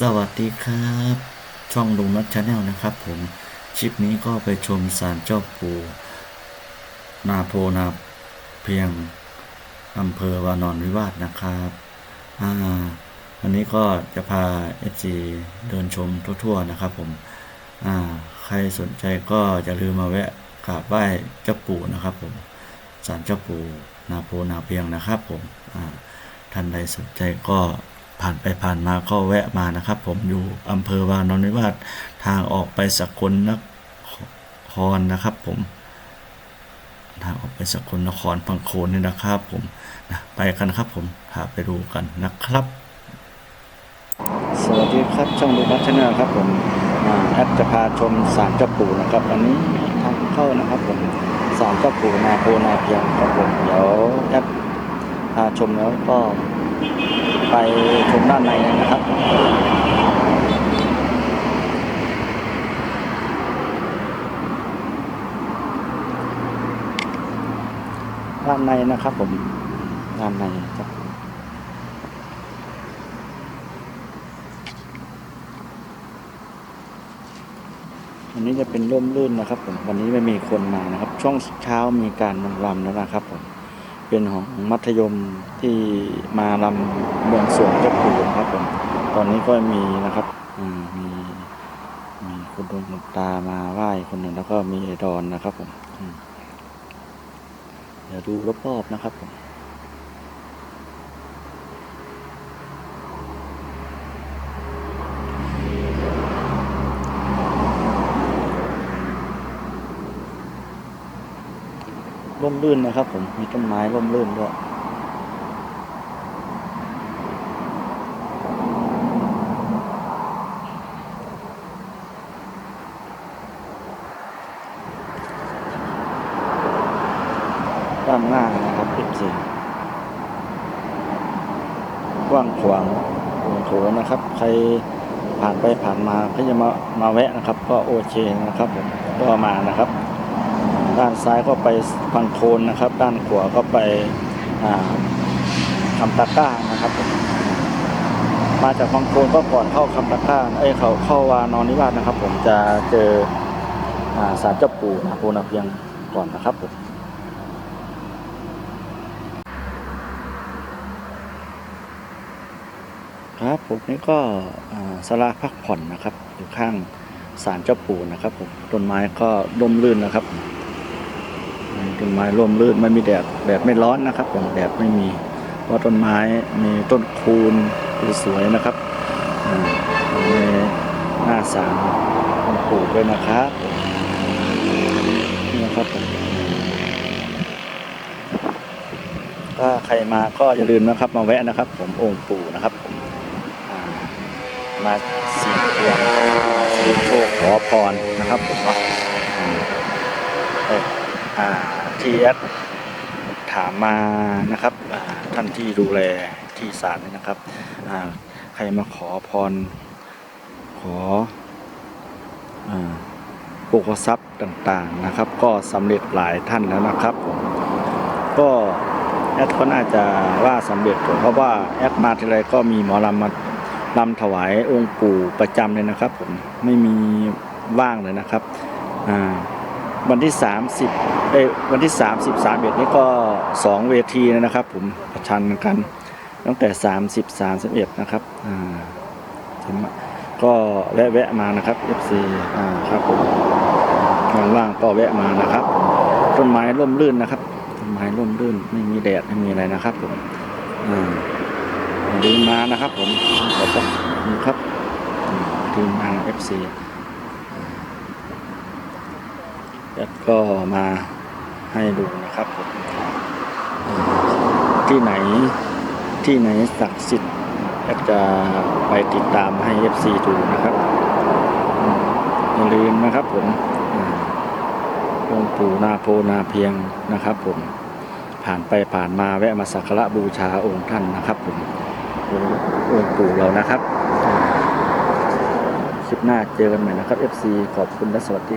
สวัสดีครับ ช่องลุงนัทชาแนลนะครับผมคลิปนี้ก็ไปชมศาลเจ้าปู่นาโพนาเพียงอำเภอวานอนวิวาสนะครับอ่าวันนี้ก็จะพาเอจีเดินชมทั่วๆนะครับผมอ่าใครสนใจก็อย่าลืมมาแวะกราบไหว้เจ้าปู่นะครับผมศาลเจ้าปู่นาโพนาเพียงนะครับผมอ่าท่านใดสนใจก็ ผ่านไปผ่านมาก็แวะมานะครับ ผมอยู่อำเภอวานอนนิวาสทางออกไปสกลนครนะครับ ผม ทางออกไปสกลนครพังโคนนี่นะครับ ผมนะไปกันครับ ผมพาไปดูกันนะครับ สวัสดีครับช่องดูบัชนลครับผมอ่าแอดจะพาชมศาลเจ้าปู่นะครับวันนี้ทางเข้านะครับ ผมศาลเจ้าปู่นาโพนาเพียงครับผมเดี๋ยวแอดพาชมแล้วก็ ไปชมด้านในนะครับ ด้านในนะครับผม ด้านในครับวันนี้จะเป็นร่มรื่นนะครับผม วันนี้ไม่มีคนมานะครับ ช่วงเช้ามีการรำแล้วนะครับผม เป็นของมัธยมที่มาลำบวงสวงเจ้าปู่นะครับผมตอนนี้ก็มีนะครับมีมีคุณดวงตามาไหว้คนหนึ่งแล้วก็มีไอดอนนะครับผมอืมเดี๋ยวดูรอบๆนะครับผม ร่มรื่นนะครับ ผมมีต้นไม้ร่มรื่นด้วยด้านหน้านะครับเอฟซีกว้างขวางโอ้โหนะครับ ใครผ่านไปผ่านมาก็จะมามาแวะนะครับ ก็โอเคนะครับผมก็มานะครับ ด้านซ้ายก็ไปพังโคนนะครับ ด้านขวาก็ไปคำตะก้านะครับผมมาจากพังโคนก็ก่อนเข้าคำตะก้าเอ้เขาเข้าวานอนนิวาสนะครับ ผมจะเจออ่าศาลเจ้าปู่นาโพนาเพียงก่อนนะครับผมครับผมนี่ก็อ่าสลาพักผ่อนนะครับอยู่ข้างศาลเจ้าปู่นะครับผมต้นไม้ก็ร่มรื่นนะครับ ต้นไม้ร่มรื่นไม่มีแดดแดดไม่ร้อนนะครับผมแดดไม่มีเพราะต้นไม้มีต้นคูนสวยๆนะครับในหน้าศาลองค์ปู่ด้วยนะครับนี่นะครับผมถ้าใครมาก็อย่าลืมนะครับ มาแวะนะครับ ผมองค์ปู่นะครับผมามาเสี่ยงดวงเสี่ยงโชคขอพรนะครับผมว่าอ่าเอ่ออ่า ที่แอดถามมานะครับท่านที่ดูแลที่ศาลนะครับใครมาขอพรขออ่าปกทรัพย์ต่างๆนะครับ ก็สำเร็จหลายท่านแล้วนะครับ ก็แอดก็น่าจะว่าสำเร็จผมเพราะว่าแอดมาทีไรก็มีหมอลำมาลำถวายองค์ปู่ประจำเลยนะครับผมไม่มีว่างเลยนะครับอ่า วันที่ 30เอ้วันที่ 30 31นี่ก็ 2 เวทีนะครับ ผมประชันกันตั้งแต่ 30 31 นะครับอ่าก็แวะแวะมานะครับ FC อ่าครับผมว่างๆก็แวะมานะครับต้นไม้ร่มรื่นนะครับต้นไม้ร่มรื่นไม่มีแดดไม่มีอะไรนะครับผมอ่าอย่าลืมานะครับ ผมขอบคุณครับอืมทีมงานเอฟซีแล้ว ก็มาให้ดูนะครับผมที่ไหนที่ไหนศักดิ์สิทธิ์แอดจะไปติดตามให้เอฟซีดูนะครับอย่าลืมนะครับผมองค์ปู่นาโพนาเพียงนะครับผมผ่านไปผ่านมาแวะมาสักการะบูชาองค์ท่านนะครับผมองค์องค์ปู่เรานะครับ คลิปหน้าเจอกันใหม่นะครับ FC ขอบคุณและสวัสดี